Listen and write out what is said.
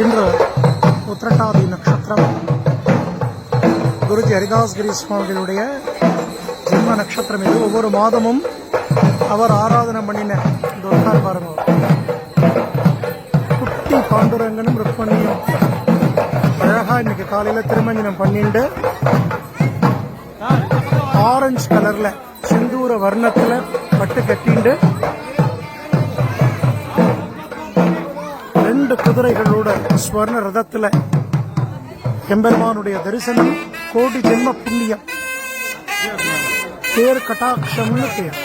இன்று உத்திரட்டாதி நட்சத்திரம். குருஜி ஹரிதாஸ்கிரி சுவாமிகளுடைய ஜென்ம நட்சத்திரம் இது. ஒவ்வொரு மாதமும் அவர் ஆராதனை பண்ணின இந்த உட்கார் பாருங்க. குட்டி பாண்டுரங்கனும் ருக்மணியும் அழகா இன்னைக்கு காலையில திருமஞ்சனம் பண்ணிட்டு ஆரஞ்சு கலர்ல சிந்தூர வர்ணத்துல பட்டு கட்டிண்டு இரண்டு குதிரைகளோட ஸ்வர்ண ரதத்துல எம்பெருமானுடைய தரிசனம் கோடி ஜென்ம புண்ணியம். பேர் கட்டாட்சம்னு பேர்.